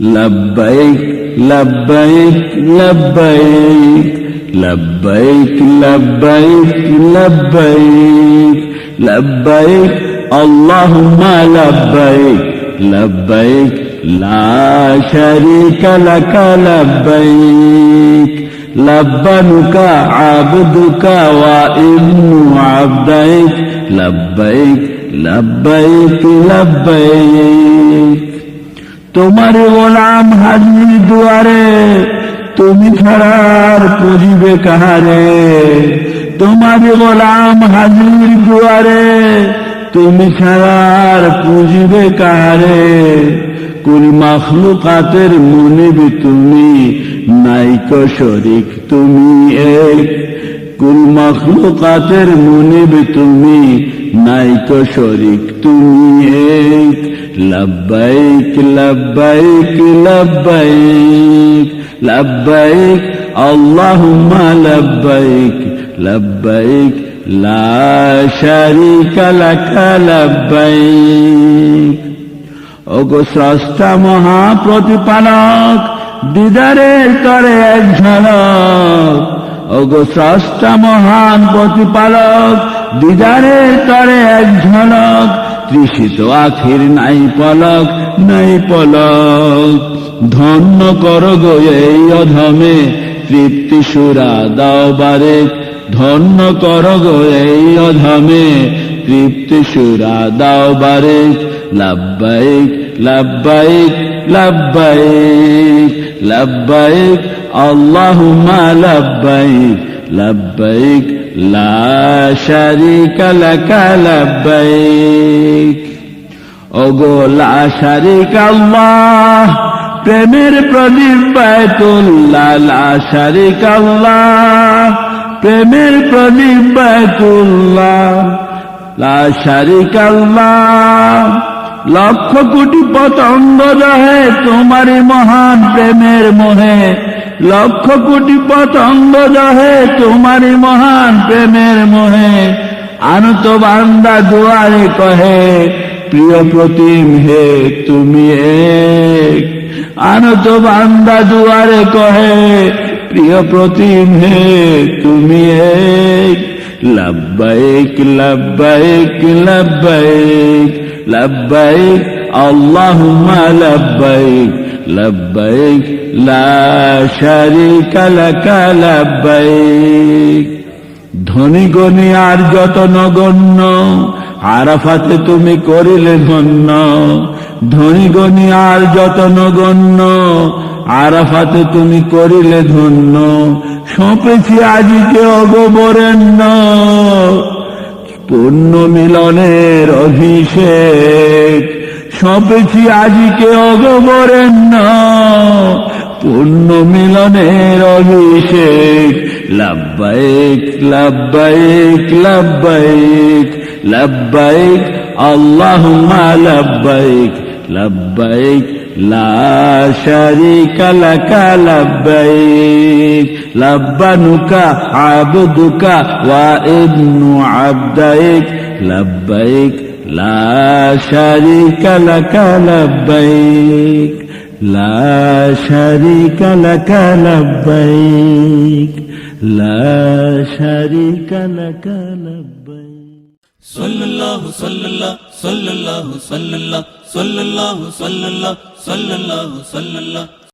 لبيك لبيك لبيك لبيك لبيك لبيك لبيك اللهم لبيك لبيك لا شريك لك لبيك لبنك عبدك وابن عبدك لبيك لبيك لبيك. তোমার গোলাম হাজির দুয়ারে, তুমি ছাড়ার পুজিবে কাহারে? তোমার গোলাম হাজির দুয়ারে, তুমি ছাড়ার পুজিবে কাহারে? কুল মাখলুকাতের মুনিবি তুমি, নাইক শরিক তুমি এক। কুল মখলুকাতের মুনিব তুমি, নাইক শরিক তুমি এক। লব্বাইক লব্বাইক লব্বাইক লব্বাইক আল্লাহুম্মা লব্বাইক লব্বাইক লা শারিকা লাকা লব্বাইক ওগো স্রষ্টা মহাপ্রতিপালক, দিদারের তরে এক ঝলক। ওগো স্রষ্টা মহান প্রতিপালক, দিদারের তরে এক ঝলক। তৃষিত আখির নাই পলক নাই পলক। ধন্য কর গো এই অধমে, তৃপ্তি সুরা দাও বারে। ধন্য কর গো এই অধমে, তৃপ্তি সুরা দাও বারে। লব্বাইক লব্বাইক লব্বাইক লব্বাইক। আল্লাহুম্মা লব্বাইক লব্বাইক। লা প্রেমের প্রদীপ বায়তুল্লাহ, লা শারিকা প্রেমের প্রদীপ লক্ষ কোটি পতঙ্গ রহে তোমারই মহান প্রেমের মোহে। লক্ষ কোটি পতঙ্গ দহে তোমারই মহান প্রেমের মোহে। আনত বান্দা দুয়ারে কহে, প্রিয় প্রতিম হে তুমি এক। আনত বান্দা দুয়ারে কহে, প্রিয় প্রতিম হে তুমি এক। লাভবাইক লাভবাইক লাভবাইক লাভবাইক আল্লাহুম্মা লাভবাইক লাভবাইক ধনী গণি আর যত নগণ্য, আরাফাতে তুমি করিলে ধন্য। ধনী গণি আর যত নগণ্য, আরাফাতে তুমি করিলে ধন্য। সঁপেছি আজিকে অগবরেণ্য। পূর্ণ মিলনের অভিষেক। সঁপেছি আজিকে অগবরেণ্য। পূর্ণ মিলনের অভিষেক। লাভবায়েক লাভবায়েক লাভবায়েক লাভবায়েক আল্লাহ লাভবায়েক লাভবায়েক লাশারিকা লাকা লাভবায়েক লাব্বানুকা আবদুকা ওয়া ইবনু আবদায়েক। লাভবায়েক লাশারিকা লাকা লাভবায়েক لا شريك لك لبيك لا شريك لك لبيك صلى الله صلى الله صلى الله صلى الله صلى الله صلى الله صلى الله صلى الله